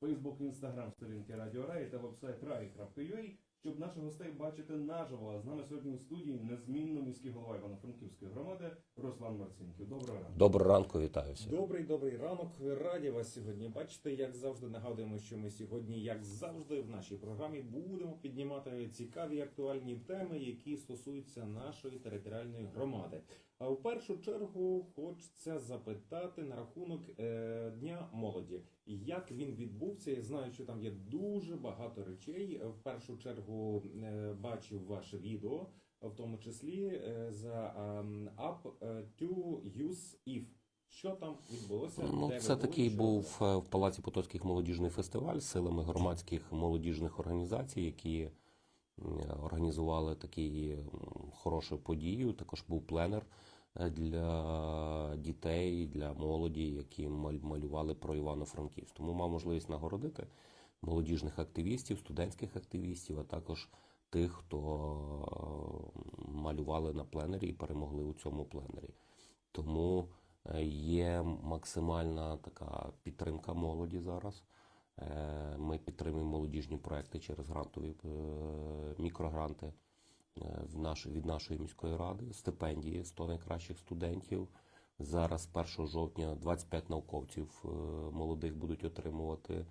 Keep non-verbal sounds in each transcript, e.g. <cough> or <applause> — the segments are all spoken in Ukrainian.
Фейсбук, Інстаграм, сторінки Радіо Раї та вебсайт rai.ua, щоб наших гостей бачити наживо. А з нами сьогодні у студії незмінно міський голова Івано-Франківської громади Руслан Марцинків. Доброго ранку. Доброго ранку, вітаю всіх. Добрий добрий ранок. Раді вас сьогодні бачити. Як завжди, нагадуємо, що ми сьогодні, як завжди, в нашій програмі будемо піднімати цікаві актуальні теми, які стосуються нашої територіальної громади. А в першу чергу хочеться запитати на рахунок е, Дня молоді. Як він відбувся? Я знаю, що там є дуже багато речей. В першу чергу е, бачив ваше відео, в тому числі е, за ем, Up to Use If. Що там відбулося? Ну, це такий був в Палаці Потоцьких молодіжний фестиваль з силами громадських молодіжних організацій, які організували такі хорошу подію. Також був пленер для дітей, для молоді, які малювали про Івано-Франківськ. Тому мав можливість нагородити молодіжних активістів, студентських активістів, а також тих, хто е, малювали на пленері і перемогли у цьому пленері. Тому е, є максимальна така підтримка молоді зараз. Е, Ми підтримуємо молодіжні проекти через грантові е, мікрогранти е, в наш, від нашої міської ради, стипендії 100 найкращих студентів. Зараз 1 жовтня 25 науковців е, молодих будуть отримувати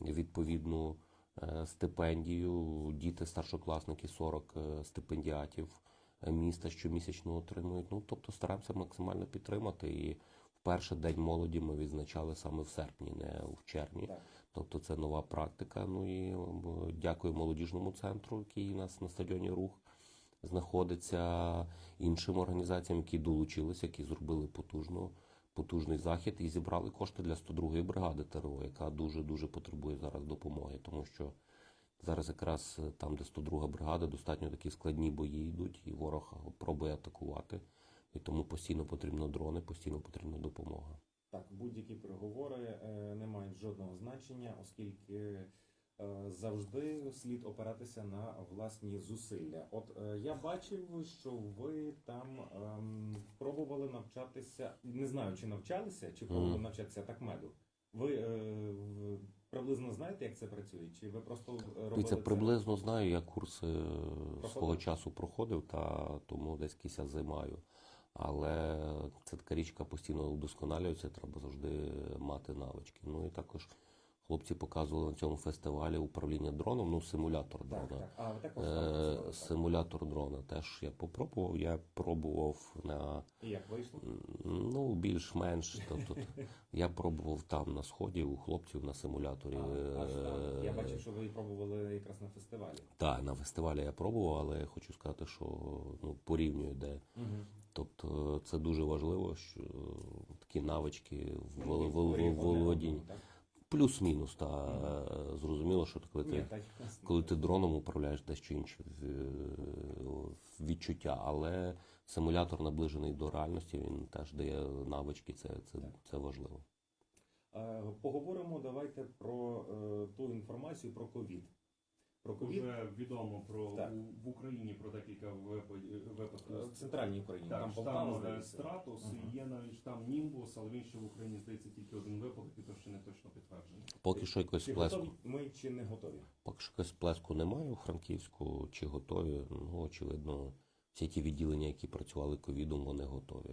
відповідну е, стипендію. Діти, старшокласники, 40 е, стипендіатів е, міста щомісячно отримують. Ну тобто стараємося максимально підтримати. І в перший день молоді ми відзначали саме в серпні, не в червні. Так. Тобто це нова практика. Ну і дякую молодіжному центру, який у нас на стадіоні рух знаходиться, іншим організаціям, які долучилися, які зробили потужну. Потужний захід і зібрали кошти для 102-ї бригади ТРО, яка дуже дуже потребує зараз допомоги, тому що зараз якраз е, там, де 102 бригада, достатньо такі складні бої йдуть, і ворог пробує атакувати. І тому постійно потрібно дрони, постійно потрібна допомога. Так, будь-які переговори е, не мають жодного значення, оскільки завжди слід опиратися на власні зусилля. От е, я бачив, що ви там ем, пробували навчатися, не знаю, чи навчалися, чи пробували навчатися так меду. Ви е, приблизно знаєте, як це працює? Чи ви просто е, робили це? приблизно знаю, я курси е, свого часу проходив, та тому десь кися займаю. Але це така річка постійно удосконалюється, треба завжди мати навички. Ну і також хлопці показували на цьому фестивалі управління дроном, ну симулятор дрона. так. А, ви також Е, так. Симулятор дрона теж я попробував. Я пробував на як вийшло? ну більш-менш. Тобто я пробував там на сході у хлопців на симуляторі. А, аж. Я Е, бачив, що ви пробували якраз на фестивалі. Так, на фестивалі я пробував, але я хочу сказати, що ну, порівнюю де. Угу. Тобто це дуже важливо, що такі навички в вол- вол- вол- володінні. Плюс-мінус, та е, зрозуміло, що коли ти, коли ти дроном управляєш дещо інше відчуття, але симулятор наближений до реальності, він теж дає навички, це, це, це важливо. Е, Поговоримо давайте про е, ту інформацію про ковід. Про ковід Вже відомо про Так. у, в Україні про декілька випадків. випадків. в центральній Україні. Так, там штам е, здається. стратус, Мгм. є навіть штам Німбус, але він ще в Україні здається тільки один випадок, і то ще не точно підтверджений. Поки що якось Чи плеску. готові ми чи не готові? Поки що якось плеску немає у Франківську, чи готові. Ну, очевидно, всі ті відділення, які працювали ковідом, вони готові.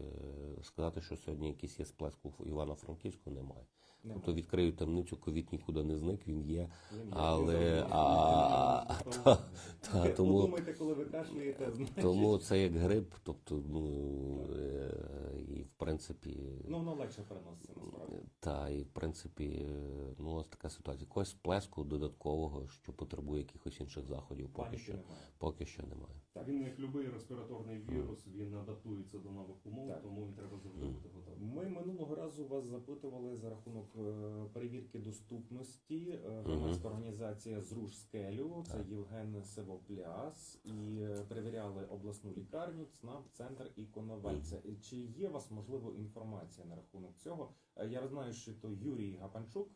Е, Сказати, що сьогодні якийсь є сплеск у Івано-Франківську, немає. Немає. Тобто відкрию темницю, ковід нікуди не зник, він є. Але- а- та- та, тому- Подумайте, коли ви кашляєте, Тому це як грип, тобто, ну е, і в принципі, ну воно легше переноситься насправді. та і в принципі, е, ну ось така ситуація. Якогось сплеску додаткового, що потребує якихось інших заходів, поки Паніки що немає. поки що немає. Так. Він як будь-який респіраторний вірус, він адаптується до нових умов, Так. тому і треба завжди бути готовим. Ми минулого разу вас запитували за рахунок е, перевірки доступності. Е, Громадська організація Зруш скелю, це Євген Севопляс, і е, перевіряли обласну лікарню, ЦНАП, центр і Коновальця. Чи є у вас можливо інформація на рахунок цього? Я знаю, що то Юрій Гапанчук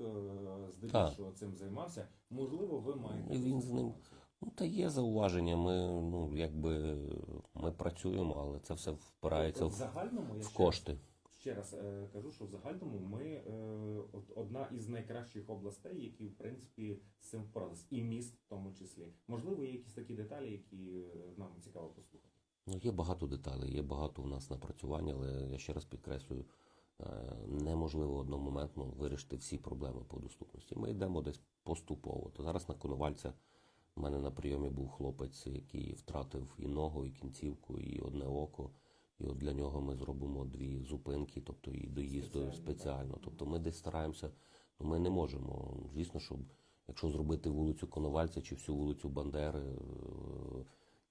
здебільшого цим займався. Можливо, ви маєте він з ним? Ну, та є зауваження. Ми ну якби ми працюємо, але це все впирається Тобто, в загальному в кошти. ще раз е, кажу, що в загальному ми е, от одна із найкращих областей, які в принципі з цим впоралися, і міст в тому числі. Можливо, є якісь такі деталі, які е, нам цікаво послухати. Ну, є багато деталей, є багато у нас напрацювань, але я ще раз підкреслюю, е, неможливо одномоментно вирішити всі проблеми по доступності. Ми йдемо десь поступово. То зараз на Коновальця у мене на прийомі був хлопець, який втратив і ногу, і кінцівку, і одне око. І от для нього ми зробимо дві зупинки, тобто і доїзду Спеціально, спеціально. Тобто ми десь стараємося, ну ми не можемо. Звісно, щоб якщо зробити вулицю Коновальця чи всю вулицю Бандери, е,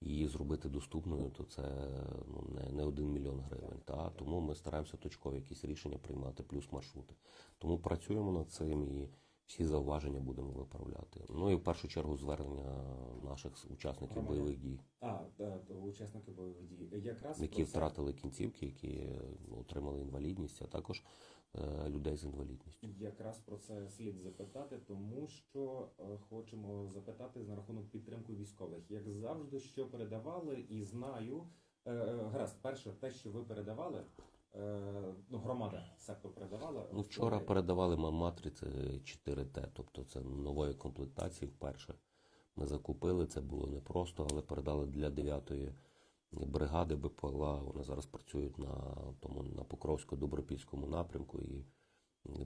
її зробити доступною, то це ну, не, не один мільйон гривень. Та? Тому ми стараємося точкові якісь рішення приймати, плюс маршрути. Тому працюємо над цим і всі зауваження будемо виправляти. Ну і в першу чергу звернення наших учасників Громадян. бойових дій, А, та, то учасники бойових дій. Якраз які про це- втратили кінцівки, які ну, отримали інвалідність, а також е, людей з інвалідністю. Якраз про це слід запитати, тому що е, хочемо запитати на рахунок підтримки військових. Як завжди, що передавали, і знаю. Е, е, гаразд, перше, те, що ви передавали, е, ну, громада сектор передавала. Ну, вчора Е, передавали ми матриці 4Т, тобто це нової комплектації вперше. Ми закупили, це було непросто, але передали для 9-ї бригади БПЛА. Вони зараз працюють на тому на Покровсько-Добропільському напрямку і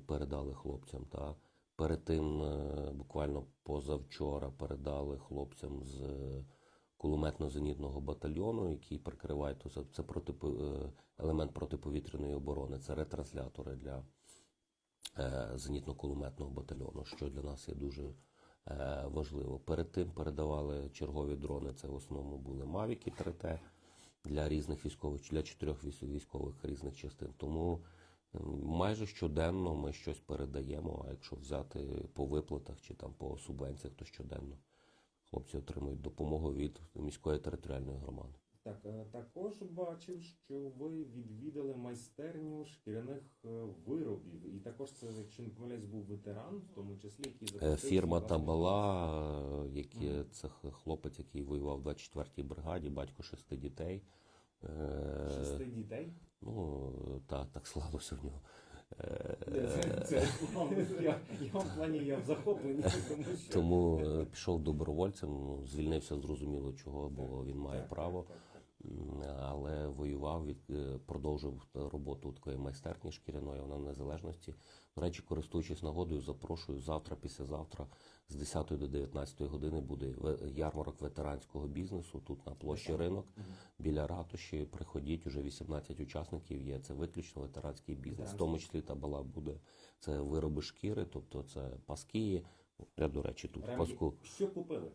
передали хлопцям. Та перед тим, е, буквально позавчора, передали хлопцям з кулеметно-зенітного батальйону, який прикриває то це, протипо, е, елемент протиповітряної оборони, це ретранслятори для е, зенітно-кулеметного батальйону, що для нас є дуже е, важливо. Перед тим передавали чергові дрони. Це в основному були Мавіки 3Т для різних військових, для чотирьох військових різних частин. Тому майже щоденно ми щось передаємо. А якщо взяти по виплатах чи там по субвенціях, то щоденно хлопці отримують допомогу від міської територіальної громади. Так, е, також бачив, що ви відвідали майстерню шкіряних е, виробів. І також це, якщо не помиляюсь, був ветеран, в тому числі, який Е, Фірма свій власний е, які це хлопець, який воював в 24-й бригаді, батько шести дітей. Шести дітей. Ну, та, так <laughs> склалося в нього. Це, я, в плані я в захопленні, тому що Тому е, пішов добровольцем, звільнився зрозуміло чого, бо він має право. Але воював, від, е, продовжив роботу такої майстерні шкіряної, вона в незалежності. До речі, користуючись нагодою, запрошую завтра, післязавтра з 10 до 19 години буде ярмарок ветеранського бізнесу тут на площі ринок біля ратуші. Приходіть, уже 18 учасників є. Це виключно ветеранський бізнес. В тому числі табала буде. Це вироби шкіри, тобто це паски. Я, до речі, тут Ремки. паску Що купили?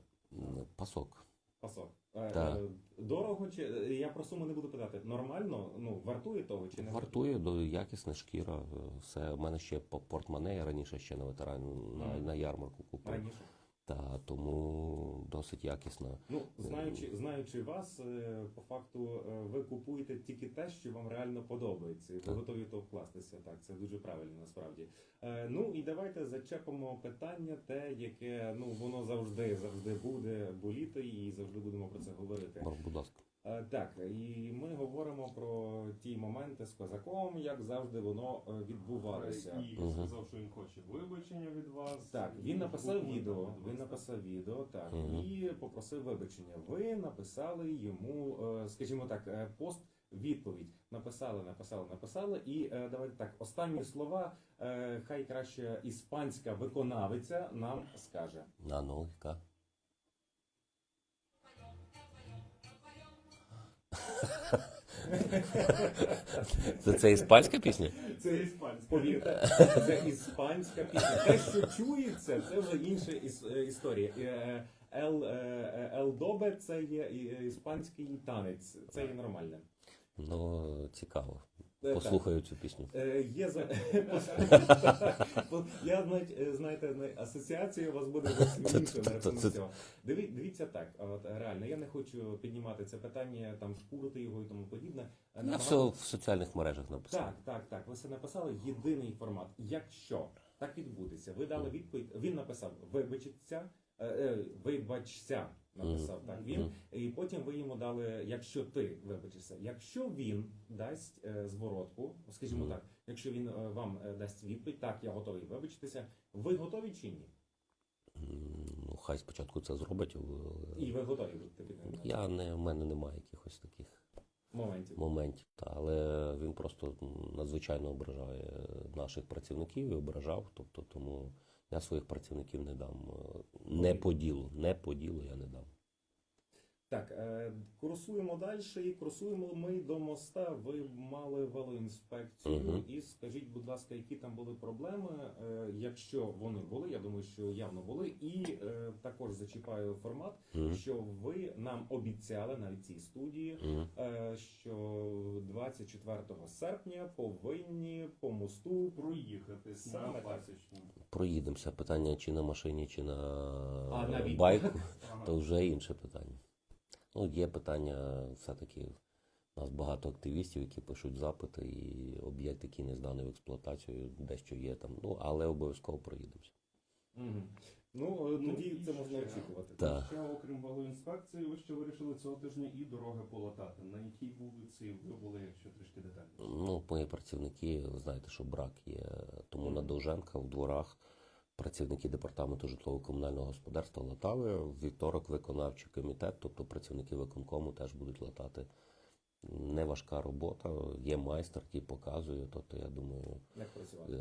пасок. Пасок. Е, Так. е, Дорого чи е, я про суму не буду питати. Нормально? Ну вартує того чи не Вартує до якісна шкіра. Все у мене ще по портмоне. Я раніше ще на ветеран на, на ярмарку купив. раніше? Та тому досить якісно. Ну, знаючи, знаючи вас, е, по факту е, ви купуєте тільки те, що вам реально подобається, і ви готові то вкластися. Так, це дуже правильно насправді. Е, Ну і давайте зачепимо питання, те, яке ну воно завжди завжди буде боліти, і завжди будемо про це говорити. Будь ласка. Е, Так, і ми говоримо про ті моменти з козаком, як завжди воно е, відбувалося. І сказав, що він хоче вибачення від вас. Так, він написав відео. від Він написав відео, так і попросив вибачення. Ви написали йому, е, скажімо так, пост. Відповідь написали, написали, написали. І е, давайте так. Останні слова. Е, хай краще іспанська виконавиця нам скаже. На ногіка. <laughs> Це, це іспанська пісня? Це іспанська. Повірте, це іспанська пісня. Те, що чується, це вже інша іс- е, історія. Е, Ел, е, е, Ел Добе це є і- іспанський танець. Це є нормальне. Ну, цікаво. Е, Послухаю цю пісню. Е, Є за <laughs> я е, знаєте, асоціація у вас буде <laughs> зовсім інша Дивіться так, от реально, я не хочу піднімати це питання, там шкурити його і тому подібне. Е, Я все в соціальних мережах написав. Так, так, так. Ви це написали єдиний формат. Якщо так відбудеться. Ви дали відповідь. Він написав вибачиться, е, е, вибачся. Написав так він, і потім ви йому дали, якщо ти вибачишся, якщо він дасть е, зворотку, скажімо так, якщо він е, вам е, дасть відповідь, так я готовий вибачитися. Ви готові чи ні? Ну, хай спочатку це зробить. І ви готові будете Я не, в мене немає якихось таких моментів. моментів. Та, але він просто надзвичайно ображає наших працівників і ображав. Тобто, тому я своїх працівників не дам. е, Не по ділу. Не по ділу я не дам. Так, е, курсуємо далі і курсуємо ми до моста. Ви мали велоінспекцію. Мгм. І скажіть, будь ласка, які там були проблеми, е, якщо вони були, я думаю, що явно були. І е, також зачіпаю формат, Мгм. що ви нам обіцяли навіть цій студії, е, що 24 серпня повинні по мосту Проїхати Саме на так. пасічну. Проїдемося. Питання чи на машині, чи на А, байку, <laughs> то вже інше питання. Ну, є питання, все-таки у нас багато активістів, які пишуть запити, і об'єкт, який не зданий в експлуатацію, дещо є там. Ну, але обов'язково проїдемося. Ну, е, Ну, тоді це можна ще- очікувати. Так. Ще окрім валоінспекції, ви ще вирішили цього тижня і дороги полатати. На якій вулиці ви були, якщо трішки детальніше? Ну, мої працівники, ви знаєте, що брак є. Тому Мгм. на Довженка в дворах працівники департаменту житлово-комунального господарства латали. В вівторок виконавчий комітет, тобто працівники виконкому теж будуть латати. Не важка робота, є майстер, який показує. Тобто, я думаю, Як працювати?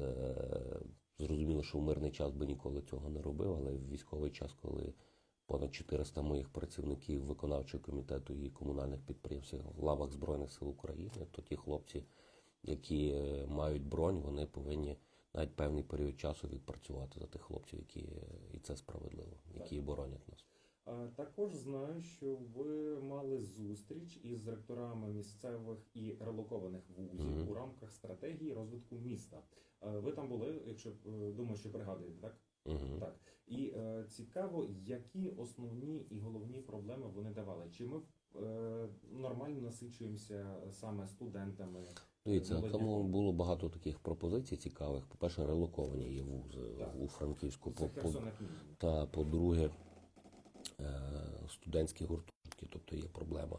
Зрозуміло, що в мирний час би ніколи цього не робив, але в військовий час, коли понад 400 моїх працівників виконавчого комітету і комунальних підприємств в лавах Збройних сил України, то ті хлопці, які е, мають бронь, вони повинні навіть певний період часу відпрацювати за тих хлопців, які е, і це справедливо, які боронять нас. А, Також знаю, що ви мали зустріч із ректорами місцевих і релокованих вузів Мгм. у рамках стратегії розвитку міста. А, Ви там були, якщо е, думаю, що пригадуєте, так? Угу. Так. І е, цікаво, які основні і головні проблеми вони давали. Чи ми е, нормально насичуємося саме студентами? Дивіться, молоддю? тому було багато таких пропозицій цікавих. По-перше, релоковані є вузи Так. у Франківську. По, по. Та по-друге, е, студентські гуртожитки, тобто є проблема.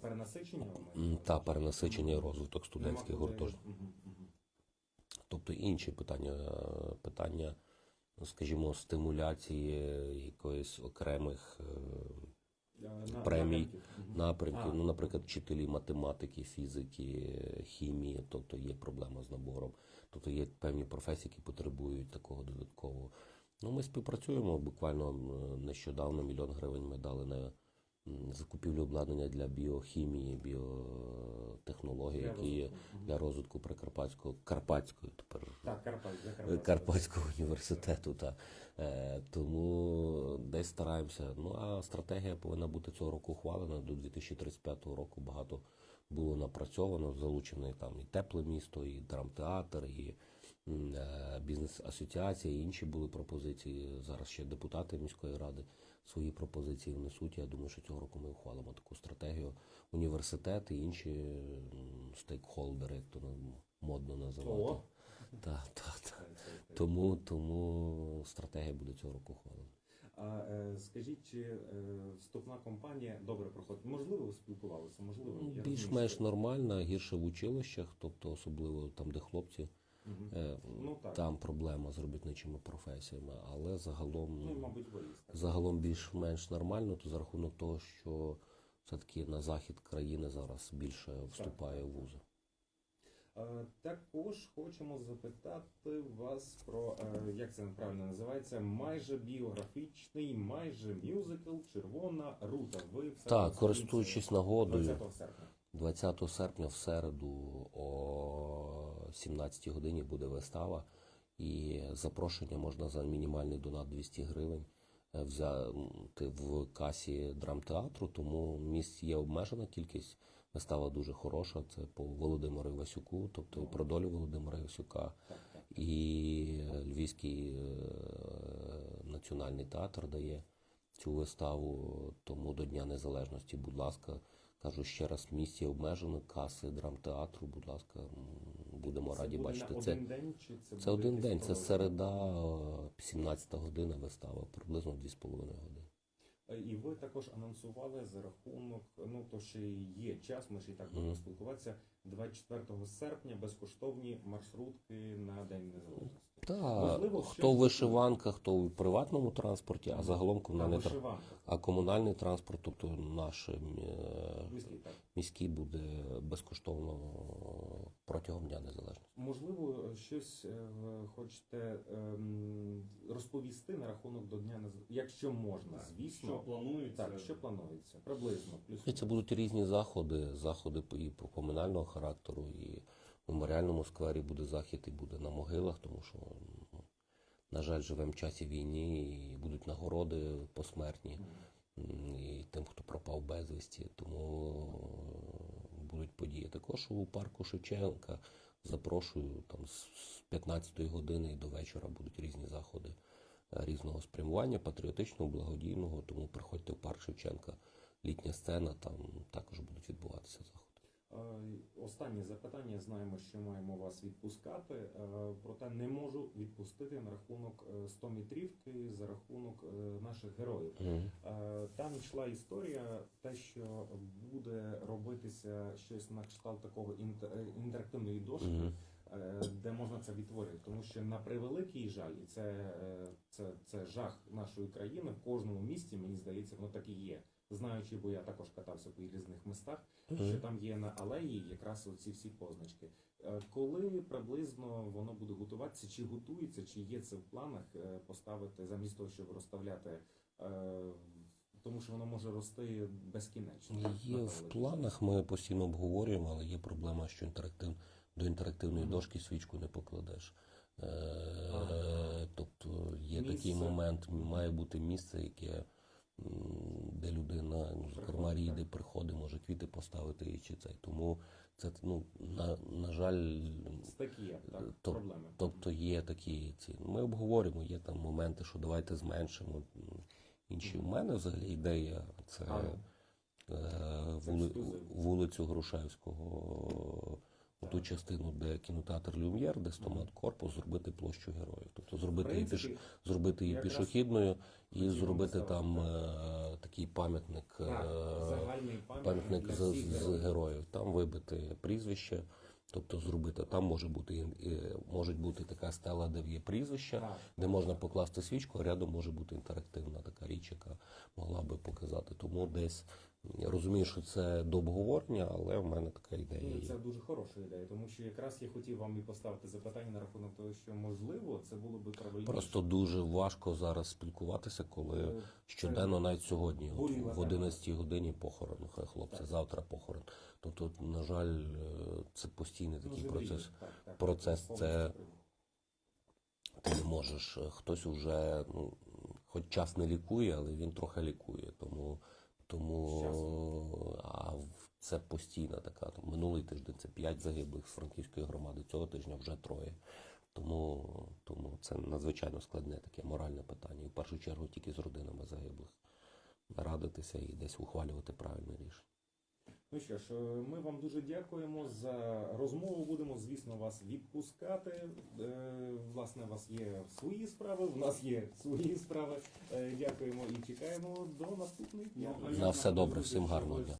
Перенасичення? Та перенасичення і розвиток студентських гуртожитків. Мгм, мгм. Тобто інші питання, питання, ну, скажімо, стимуляції якоїсь окремих е, Премій. Напрямків. Ну, наприклад, вчителі математики, фізики, хімії, тобто є проблема з набором. Тобто є певні професії, які потребують такого додаткового. Ну, ми співпрацюємо. Буквально нещодавно мільйон гривень ми дали на закупівлю обладнання для біохімії, біотехнологій, Для які є для розвитку Прикарпатського Карпатської тепер Так, Е, Карпат. Карпатського університету. Та. Е, тому десь стараємося. Ну а стратегія повинна бути цього року ухвалена до 2035 року. Багато було напрацьовано, залучене там і тепле місто, і драмтеатр, і е, бізнес-асоціація, і інші були пропозиції. Зараз ще депутати міської ради свої пропозиції внесуть. Я думаю, що цього року ми ухвалимо таку стратегію. Університет і інші стейкхолдери, як то модно називати. Так, так, так. Тому, тому стратегія буде цього року ухвалена. А е, скажіть, чи е, вступна кампанія добре проходить? Можливо, ви спілкувалися? Можливо, Ну, Більш-менш нормальна, гірше в училищах, тобто особливо там, де хлопці, Ну, так. там проблема з робітничими професіями, але загалом, Ну, мабуть, загалом більш-менш нормально, то за рахунок того, що все-таки на захід країни зараз більше вступає в вузи. Е, Також хочемо запитати вас про е, як це правильно називається, майже біографічний, майже мюзикл Червона рута. Ви все Так, користуючись нагодою, 20 серпня. 20 серпня в середу о 17 годині буде вистава, і запрошення можна за мінімальний донат 200 гривень е, взяти в касі драмтеатру, тому місць є обмежена кількість. Вистава дуже хороша. Це по Володимиру Івасюку, тобто про долю Володимира Івасюка. І Львівський е, національний театр дає цю виставу. Тому до Дня Незалежності, будь ласка, кажу ще раз, місці обмежено, каси драмтеатру, будь ласка, будемо Це раді буде бачити. на Це, один день чи це, це буде один день, це середа, е, 17 година вистава, приблизно 2,5 години. Е, І ви також анонсували за рахунок, ну то ще є час, ми ще й так будемо Мгм. спілкуватися. 24 серпня безкоштовні маршрутки на День Незалежності. Та Можливо, хто щось- в вишиванках, хто в приватному транспорті, а загалом На комунальний транспорт. А комунальний транспорт, тобто наш е, так. міський буде безкоштовно протягом Дня Незалежності. Можливо, щось е, ви хочете ем, розповісти на рахунок до Дня Незалежності, якщо можна, звісно. Що планується? Так, що планується? Приблизно, плюс. Це будуть різні заходи, заходи по- і по комунального характеру, і в меморіальному сквері буде захід, і буде на могилах, тому що, ну, на жаль, живемо в часі війни, і будуть нагороди посмертні і тим, хто пропав безвісті. Тому е, будуть події. Також у парку Шевченка запрошую там з з 15 години і до вечора будуть різні заходи е, різного спрямування, патріотичного, благодійного. Тому приходьте в парк Шевченка, літня сцена, там також будуть відбуватися заходи. Е, Останнє запитання. Знаємо, що маємо вас відпускати. е, Проте не можу відпустити на рахунок е, 100 метрівки за рахунок е, наших героїв. Е, Там йшла історія, те, що буде робитися щось на кшталт такого інте- е, інтерактивної дошки, Мгм. Е, де можна це відтворити. Тому що на превеликий жаль, і це, е, це, це жах нашої країни в кожному місті, мені здається, воно так і є. Знаючи, бо я також катався по різних містах, що там є на алеї якраз оці всі позначки. Е, Коли приблизно воно буде готуватися, чи готується, чи є це в планах поставити замість того, щоб розставляти, тому що воно може рости безкінечно. Є в планах, ми постійно обговорюємо, але є проблема, що інтерактив, до інтерактивної дошки свічку не покладеш. Е. Тобто є такий момент, має бути місце, яке, де людина, ну, зокрема, так. приходить, може квіти поставити і чи цей. Тому це, ну, на, на жаль, такі є, так, Тоб- проблеми. Тобто є такі ці. Ми обговорюємо, є там моменти, що давайте зменшимо. Інші. У мене взагалі ідея це е, вули, вулицю Грушевського, ту частину, де кінотеатр Люм'єр, де стомат корпус, зробити площу героїв. Тобто зробити її, піш... зробити її пішохідною і зробити там е, такий пам'ятник. е, пам'ятник з, з героїв. Там вибити прізвище, тобто зробити. Там може бути можуть бути така стела, де є прізвище, Так. де можна покласти свічку, а рядом може бути інтерактивна така річ, яка могла би показати. Тому десь я розумію, що це до обговорення, але в мене така ідея Ну, є. Це дуже хороша ідея, тому що якраз я хотів вам і поставити запитання на рахунок того, що можливо це було би правильніше. Просто дуже важко зараз спілкуватися, коли Е, щоденно, навіть сьогодні, от горіла в тема. 11 годині похорон хай хлопця, Так. завтра похорон. Тобто, на жаль, е, це постійний ну, такий живі, процес. так, так, процес повністю це- прийму. ти не можеш. Е, Хтось уже, ну, хоч час не лікує, але він трохи лікує. Тому, тому а це постійна така. Минулий тиждень це 5 загиблих з франківської громади, цього тижня вже троє. Тому, тому це надзвичайно складне таке моральне питання. І в першу чергу тільки з родинами загиблих радитися і десь ухвалювати правильне рішення. Ну що ж, е, ми вам дуже дякуємо за розмову. Будемо, звісно, вас відпускати. Е, Власне, у вас є свої справи, в нас є свої справи. Е, Дякуємо і чекаємо до наступних. Ну, На все добре, всім гарного дня.